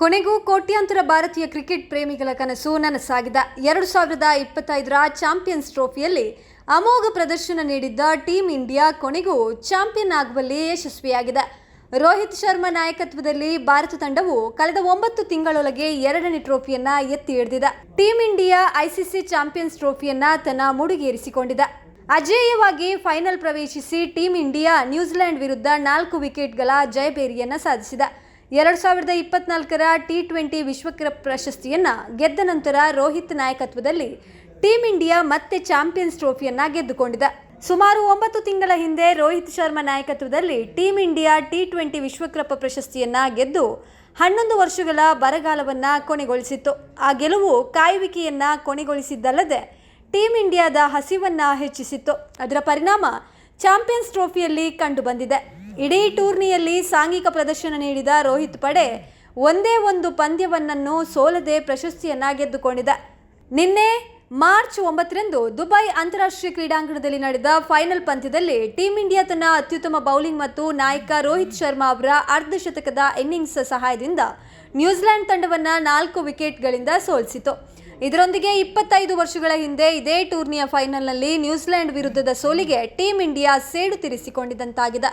ಕೊನೆಗೂ ಕೋಟ್ಯಾಂತರ ಭಾರತೀಯ ಕ್ರಿಕೆಟ್ ಪ್ರೇಮಿಗಳ ಕನಸು ನನಸಾಗಿದೆ. ಎರಡು ಸಾವಿರದ ಇಪ್ಪತ್ತೈದರ ಚಾಂಪಿಯನ್ಸ್ ಟ್ರೋಫಿಯಲ್ಲಿ ಅಮೋಘ ಪ್ರದರ್ಶನ ನೀಡಿದ್ದ ಟೀಂ ಇಂಡಿಯಾ ಕೊನೆಗೂ ಚಾಂಪಿಯನ್ ಆಗುವಲ್ಲಿ ಯಶಸ್ವಿಯಾಗಿದೆ. ರೋಹಿತ್ ಶರ್ಮಾ ನಾಯಕತ್ವದಲ್ಲಿ ಭಾರತ ತಂಡವು ಕಳೆದ ಒಂಬತ್ತು ತಿಂಗಳೊಳಗೆ ಎರಡನೇ ಟ್ರೋಫಿಯನ್ನ ಎತ್ತಿ ಹಿಡಿದಿದೆ. ಟೀಂ ಇಂಡಿಯಾ ಐಸಿಸಿ ಚಾಂಪಿಯನ್ಸ್ ಟ್ರೋಫಿಯನ್ನ ತನ್ನ ಮುಡಿಗೇರಿಸಿಕೊಂಡಿದೆ. ಅಜೇಯವಾಗಿ ಫೈನಲ್ ಪ್ರವೇಶಿಸಿ ಟೀಂ ಇಂಡಿಯಾ ನ್ಯೂಜಿಲೆಂಡ್ ವಿರುದ್ಧ ನಾಲ್ಕು ವಿಕೆಟ್ಗಳ ಜಯಬೇರಿಯನ್ನ ಸಾಧಿಸಿದೆ. ಎರಡು ಸಾವಿರದ ಇಪ್ಪತ್ನಾಲ್ಕರ ಟಿ ಟ್ವೆಂಟಿ ವಿಶ್ವಕಪ್ ಪ್ರಶಸ್ತಿಯನ್ನ ಗೆದ್ದ ನಂತರ ರೋಹಿತ್ ನಾಯಕತ್ವದಲ್ಲಿ ಟೀಂ ಇಂಡಿಯಾ ಮತ್ತೆ ಚಾಂಪಿಯನ್ಸ್ ಟ್ರೋಫಿಯನ್ನು ಗೆದ್ದುಕೊಂಡಿದೆ. ಸುಮಾರು ಒಂಬತ್ತು ತಿಂಗಳ ಹಿಂದೆ ರೋಹಿತ್ ಶರ್ಮಾ ನಾಯಕತ್ವದಲ್ಲಿ ಟೀಂ ಇಂಡಿಯಾ ಟಿ ಟ್ವೆಂಟಿ ವಿಶ್ವಕಪ್ ಪ್ರಶಸ್ತಿಯನ್ನ ಗೆದ್ದು ಹನ್ನೊಂದು ವರ್ಷಗಳ ಬರಗಾಲವನ್ನ ಕೊನೆಗೊಳಿಸಿತ್ತು. ಆ ಗೆಲುವು ಕಾಯುವಿಕೆಯನ್ನ ಕೊನೆಗೊಳಿಸಿದ್ದಲ್ಲದೆ ಟೀಂ ಇಂಡಿಯಾದ ಹಸಿವನ್ನ ಹೆಚ್ಚಿಸಿತ್ತು. ಅದರ ಪರಿಣಾಮ ಚಾಂಪಿಯನ್ಸ್ ಟ್ರೋಫಿಯಲ್ಲಿ ಕಂಡುಬಂದಿದೆ. ಇಡೀ ಟೂರ್ನಿಯಲ್ಲಿ ಸಾಂಘಿಕ ಪ್ರದರ್ಶನ ನೀಡಿದ ರೋಹಿತ್ ಪಡೆ ಒಂದೇ ಒಂದು ಪಂದ್ಯವನ್ನನ್ನು ಸೋಲದೆ ಪ್ರಶಸ್ತಿಯನ್ನ ಗೆದ್ದುಕೊಂಡಿದೆ ನಿನ್ನೆ ಮಾರ್ಚ್ ಒಂಬತ್ತರಂದು ದುಬೈ ಅಂತಾರಾಷ್ಟ್ರೀಯ ಕ್ರೀಡಾಂಗಣದಲ್ಲಿ ನಡೆದ ಫೈನಲ್ ಪಂದ್ಯದಲ್ಲಿ ಟೀಂ ಇಂಡಿಯಾ ತನ್ನ ಅತ್ಯುತ್ತಮ ಬೌಲಿಂಗ್ ಮತ್ತು ನಾಯಕ ರೋಹಿತ್ ಶರ್ಮಾ ಅವರ ಅರ್ಧಶತಕದ ಇನ್ನಿಂಗ್ಸ್ ಸಹಾಯದಿಂದ ನ್ಯೂಜಿಲೆಂಡ್ ತಂಡವನ್ನ ನಾಲ್ಕು ವಿಕೆಟ್ಗಳಿಂದ ಸೋಲಿಸಿತು ಇದರೊಂದಿಗೆ ಇಪ್ಪತ್ತೈದು ವರ್ಷಗಳ ಹಿಂದೆ ಇದೇ ಟೂರ್ನಿಯ ಫೈನಲ್ನಲ್ಲಿ ನ್ಯೂಜಿಲೆಂಡ್ ವಿರುದ್ಧದ ಸೋಲಿಗೆ ಟೀಂ ಇಂಡಿಯಾ ಸೇಡು ತೀರಿಸಿಕೊಂಡಿದ್ದಂತಾಗಿದೆ.